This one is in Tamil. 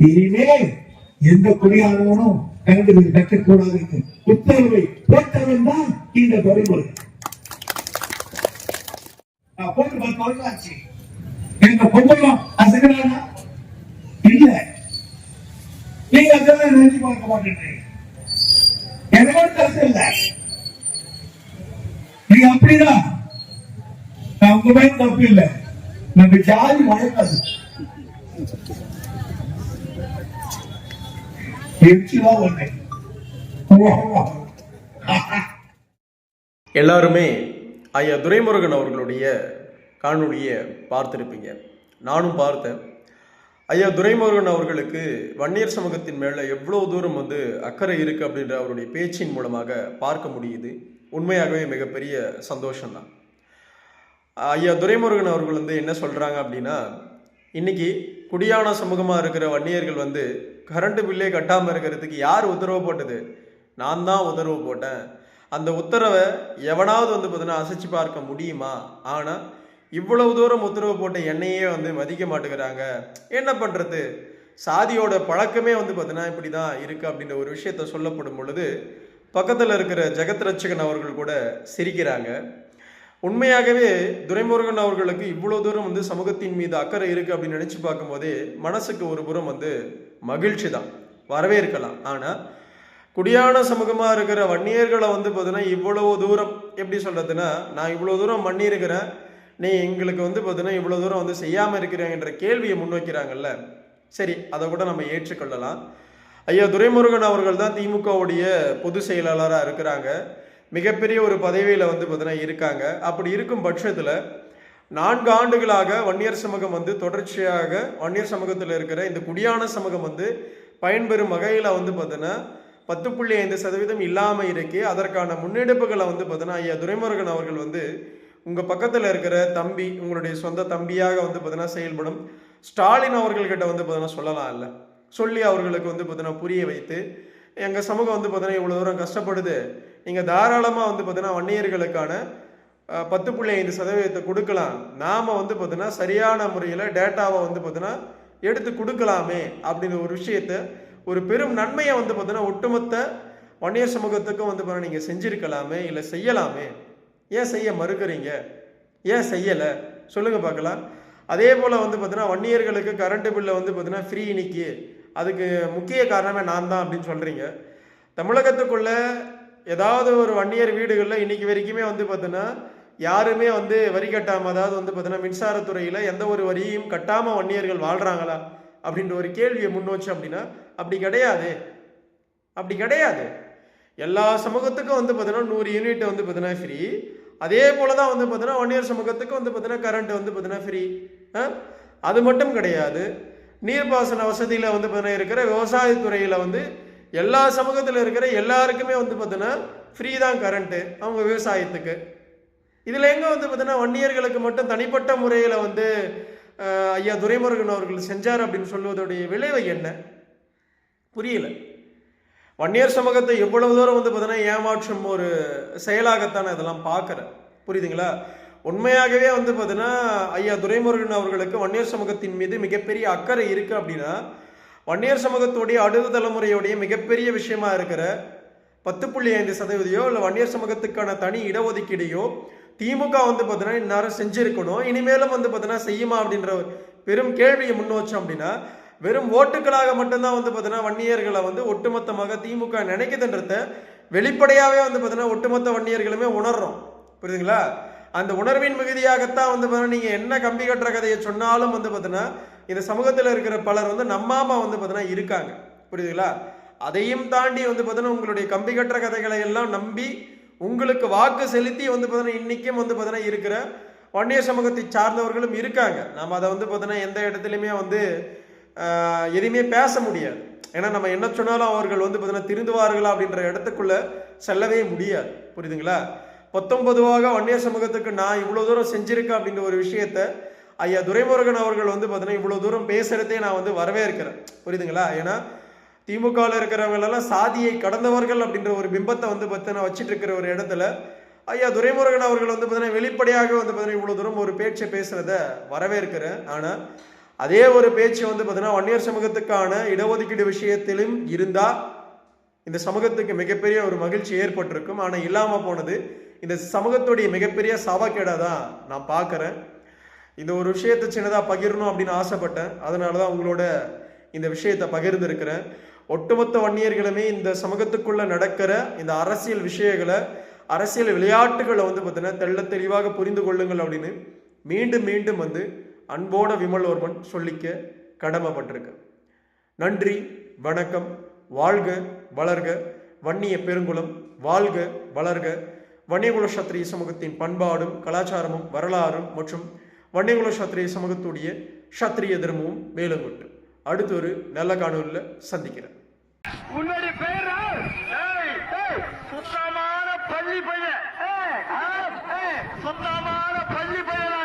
இனிமேல் எந்த குடியானவனும் கரண்ட் கட்டக்கூடாது உத்தரவை போட்டவன் தான் இந்த துறைமுறை நான் போட்டு பத்து வருஷம் ஆச்சு எங்க பொங்கலும் அசைக்கிறானா இல்ல. நீங்க அதெல்லாம் நினைச்சு பார்க்க மாட்டேன்றீங்க. எனக்கு கருத்து இல்ல. நீங்க அப்படிதான் நான் உங்க மேல தப்பு இல்லை. நம்ம ஜாதி வழக்காது எல்லாருமே ஐயா துரைமுருகன் அவர்களுடைய காணொலியை பார்த்துருப்பீங்க. நானும் பார்த்தேன். ஐயா துரைமுருகன் அவர்களுக்கு வன்னியர் சமூகத்தின் மேலே எவ்வளோ தூரம் வந்து அக்கறை இருக்குது அப்படின்ற அவருடைய பேச்சின் மூலமாக பார்க்க முடியுது. உண்மையாகவே மிகப்பெரிய சந்தோஷம்தான். ஐயா துரைமுருகன் அவர்கள் வந்து என்ன சொல்கிறாங்க அப்படின்னா இன்னைக்கு குடியான சமூகமாக இருக்கிற வன்னியர்கள் வந்து கரண்ட் பில்லே கட்டாமல் இருக்கிறதுக்கு யார் உத்தரவு போட்டது? நான் தான் உத்தரவு போட்டேன். அந்த உத்தரவை எவனாவது வந்து பார்த்தீங்கன்னா அசைச்சு பார்க்க முடியுமா? ஆனால் இவ்வளவு தூரம் உத்தரவு போட்ட என்னையே வந்து மதிக்க மாட்டேங்கிறாங்க. என்ன பண்ணுறது சாதியோட பழக்கமே வந்து பார்த்தீங்கன்னா இப்படி தான் இருக்குது அப்படின்ற ஒரு விஷயத்த சொல்லப்படும் பொழுது பக்கத்தில் இருக்கிற ஜெகத் ரட்சகன் அவர்கள் கூட சிரிக்கிறாங்க. உண்மையாகவே துரைமுருகன் அவர்களுக்கு இவ்வளோ தூரம் வந்து சமூகத்தின் மீது அக்கறை இருக்குது அப்படின்னு நினச்சி பார்க்கும்போதே மனசுக்கு ஒரு புறம் வந்து மகிழ்ச்சி தான் வரவேற்கலாம். ஆனால் குடியான சமூகமாக இருக்கிற வன்னியர்களை வந்து பார்த்தீங்கன்னா இவ்வளவு தூரம் எப்படி சொல்கிறதுன்னா நான் இவ்வளோ தூரம் பண்ணியிருக்கிறேன் நீ எங்களுக்கு வந்து பார்த்தீங்கன்னா இவ்வளோ தூரம் வந்து செய்யாமல் இருக்கிறாங்கன்ற கேள்வியை முன்வைக்கிறாங்கல்ல. சரி அதை கூட நம்ம ஏற்றுக்கொள்ளலாம். ஐயா துரைமுருகன் அவர்கள் தான் திமுகவுடைய பொதுச் செயலாளராக இருக்கிறாங்க. மிகப்பெரிய ஒரு பதவியில் வந்து பார்த்தீங்கன்னா இருக்காங்க. அப்படி இருக்கும் பட்சத்தில் நான்கு ஆண்டுகளாக வன்னியர் சமூகம் வந்து தொடர்ச்சியாக வன்னியர் சமூகத்தில் இருக்கிற இந்த குடியான சமூகம் வந்து பயன்பெறும் வகையில் வந்து பார்த்தீங்கன்னா பத்து புள்ளி ஐந்து சதவீதம் இல்லாமல் இருக்கு அதற்கான முன்னெடுப்புகளை வந்து பார்த்தீங்கன்னா ஐயா துரைமுருகன் அவர்கள் வந்து உங்கள் பக்கத்தில் இருக்கிற தம்பி உங்களுடைய சொந்த தம்பியாக வந்து பார்த்தீங்கன்னா செயல்படும் ஸ்டாலின் அவர்கள்கிட்ட வந்து பார்த்தீங்கன்னா சொல்லலாம் இல்லை. சொல்லி அவர்களுக்கு வந்து பார்த்தீங்கன்னா புரிய வைத்து எங்கள் சமூகம் வந்து பார்த்தீங்கன்னா இவ்வளோ தூரம் கஷ்டப்படுது நீங்கள் தாராளமாக வந்து பார்த்தீங்கன்னா வன்னியர்களுக்கான பத்து புள்ளி ஐந்து சதவீதத்தை கொடுக்கலாம். நாம் வந்து பார்த்தீங்கன்னா சரியான முறையில் டேட்டாவை வந்து பார்த்தீங்கன்னா எடுத்து கொடுக்கலாமே அப்படின்ற ஒரு விஷயத்த ஒரு பெரும் நன்மையை வந்து பார்த்தீங்கன்னா ஒட்டுமொத்த வன்னியர் சமூகத்துக்கும் வந்து பார்த்தீங்கன்னா நீங்கள் செஞ்சிருக்கலாமே இல்லை செய்யலாமே. ஏன் செய்ய மறுக்கிறீங்க? ஏன் செய்யலை? சொல்லுங்கள் பார்க்கலாம். அதே போல் வந்து பார்த்தீங்கன்னா வன்னியர்களுக்கு கரண்ட்டு பில்லை வந்து பார்த்தீங்கன்னா ஃப்ரீ இன்னைக்கு. அதுக்கு முக்கிய காரணமே நான் தான் அப்படின்னு சொல்கிறீங்க தமிழகத்துக்குள்ளே ஏதாவது ஒரு வன்னியர் வீடுகளில் இன்னைக்கு வரைக்குமே வந்து பார்த்தீங்கன்னா யாருமே வந்து வரி கட்டாமல் அதாவது வந்து பார்த்தீங்கன்னா மின்சாரத்துறையில் எந்த ஒரு வரியும் கட்டாமல் வன்னியர்கள் வாழ்கிறாங்களா அப்படின்ற ஒரு கேள்வியை முன் வச்சு அப்படின்னா அப்படி கிடையாது. அப்படி கிடையாது. எல்லா சமூகத்துக்கும் வந்து பார்த்தீங்கன்னா நூறு யூனிட் வந்து பார்த்தீங்கன்னா ஃப்ரீ அதே போல தான் வந்து பார்த்தீங்கன்னா வன்னியர் சமூகத்துக்கு வந்து பார்த்தீங்கன்னா கரண்ட் வந்து பார்த்தீங்கன்னா ஃப்ரீ அது மட்டும் கிடையாது. நீர்ப்பாசன வசதியில் வந்து பார்த்தீங்கன்னா இருக்கிற விவசாயத்துறையில் வந்து எல்லா சமூகத்தில் இருக்கிற எல்லாருக்குமே வந்து பார்த்தீங்கன்னா ஃப்ரீ தான் கரண்ட்டு அவங்க விவசாயத்துக்கு. இதில் எங்கே வந்து பார்த்தீங்கன்னா வன்னியர்களுக்கு மட்டும் தனிப்பட்ட முறையில் வந்து ஐயா துரைமுருகன் அவர்கள் செஞ்சார் அப்படின்னு சொல்வதுடைய விளைவு என்ன? புரியல. வன்னியர் சமூகத்தை எவ்வளவு தூரம் வந்து பார்த்தீங்கன்னா ஏமாற்றும் ஒரு செயலாகத்தான் இதெல்லாம் பார்க்குறேன் புரியுதுங்களா? உண்மையாகவே வந்து பார்த்தீங்கன்னா ஐயா துரைமுருகன் அவர்களுக்கு வன்னியர் சமூகத்தின் மீது மிகப்பெரிய அக்கறை இருக்கு அப்படின்னா வன்னியர் சமூகத்துடைய அடுத்த தலைமுறையுடைய மிகப்பெரிய விஷயமா இருக்கிற பத்து புள்ளி ஐந்து சதவீதையோ இல்லை வன்னியர் சமூகத்துக்கான தனி இடஒதுக்கீடையோ திமுக வந்து பார்த்தீங்கன்னா இந்நேரம் செஞ்சிருக்கணும். இனிமேலும் வந்து பார்த்தீங்கன்னா செய்யுமா அப்படின்ற ஒரு பெரும் கேள்வியை முன் வச்சோம் அப்படின்னா வெறும் ஓட்டுகளாக மட்டும்தான் வந்து பார்த்தீங்கன்னா வன்னியர்களை வந்து ஒட்டுமொத்தமாக திமுக நினைக்குதுன்றத வெளிப்படையாகவே வந்து பார்த்தீங்கன்னா ஒட்டுமொத்த வன்னியர்களுமே உணர்றோம். புரியுதுங்களா? அந்த உணர்வின் மிகுதியாகத்தான் வந்து பார்த்தீங்கன்னா நீங்கள் என்ன கம்பி கட்டுற கதையை சொன்னாலும் வந்து பார்த்தீங்கன்னா இந்த சமூகத்தில் இருக்கிற பலர் வந்து நம்பாம வந்து பார்த்தீங்கன்னா இருக்காங்க. புரியுதுங்களா? அதையும் தாண்டி வந்து பார்த்தீங்கன்னா உங்களுடைய கம்பி கட்டுற கதைகளை எல்லாம் நம்பி உங்களுக்கு வாக்கு செலுத்தி வந்து பார்த்தீங்கன்னா இன்றைக்கும் வந்து பார்த்தீங்கன்னா இருக்கிற வன்னியர் சமூகத்தை சார்ந்தவர்களும் இருக்காங்க. நம்ம அதை வந்து பார்த்தீங்கன்னா எந்த இடத்துலையுமே வந்து எதையுமே எதுவுமே பேச முடியாது. ஏன்னா நம்ம என்ன சொன்னாலும் அவர்கள் வந்து பார்த்தீங்கன்னா திருந்துவார்களா அப்படின்ற இடத்துக்குள்ளே செல்லவே முடியாது. புரியுதுங்களா? பத்தொன்பதுவாக வன்னியர் சமூகத்துக்கு நான் இவ்வளோ தூரம் செஞ்சுருக்கேன் அப்படின்ற ஒரு விஷயத்த ஐயா துரைமுருகன் அவர்கள் வந்து பார்த்தீங்கன்னா இவ்வளோ தூரம் பேசுறதே நான் வந்து வரவேற்கிறேன். புரியுதுங்களா? ஏன்னா திமுகவில் இருக்கிறவங்களெல்லாம் சாதியை கடந்தவர்கள் அப்படின்ற ஒரு பிம்பத்தை வந்து பார்த்தீங்கன்னா வச்சுட்டு இருக்கிற ஒரு இடத்துல ஐயா துரைமுருகன் அவர்கள் வந்து பார்த்தீங்கன்னா வெளிப்படையாக வந்து பார்த்தீங்கன்னா இவ்வளோ தூரம் ஒரு பேச்சை பேசுகிறத வரவேற்கிறேன். ஆனால் அதே ஒரு பேச்சு வந்து பார்த்தீங்கன்னா வன்னியர் சமூகத்துக்கான இடஒதுக்கீடு விஷயத்திலும் இருந்தால் இந்த சமூகத்துக்கு மிகப்பெரிய ஒரு மகிழ்ச்சி ஏற்பட்டிருக்கும். ஆனால் இல்லாமல் போனது இந்த சமூகத்துடைய மிகப்பெரிய சவாக்கேடாக தான் நான் பார்க்குறேன் இந்த ஒரு விஷயத்தை சின்னதாக பகிரணும் அப்படின்னு ஆசைப்பட்டேன். அதனால தான் உங்களோட இந்த விஷயத்தை பகிர்ந்துருக்கிறேன். ஒட்டுமொத்த வன்னியர்களுமே இந்த சமூகத்துக்குள்ளே நடக்கிற இந்த அரசியல் விஷயங்களை அரசியல் விளையாட்டுகளை வந்து பார்த்தீங்கன்னா தெள்ள தெளிவாக புரிந்து கொள்ளுங்கள் அப்படின்னு மீண்டும் மீண்டும் வந்து அன்போட விமல்வர்மன் சொல்லிக்க கடமைப்பட்டிருக்கு. நன்றி வணக்கம் வாழ்க வளர்க வன்னிய பெருங்குளம் வாழ்க வளர்க. வன்னியகுல சத்திரிய சமூகத்தின் பண்பாடும் கலாச்சாரமும் வரலாறும் மற்றும் வன்னியகுல சத்திரிய சமூகத்துடைய சத்திரிய தர்மமும் மேலும் கொண்டு அடுத்து ஒரு நல்ல காணொலியில் சந்திக்கிறேன். உன்னுடைய பேர். சுத்தமான பள்ளி பையன். ஏய், சுத்தமான பள்ளி பையன்?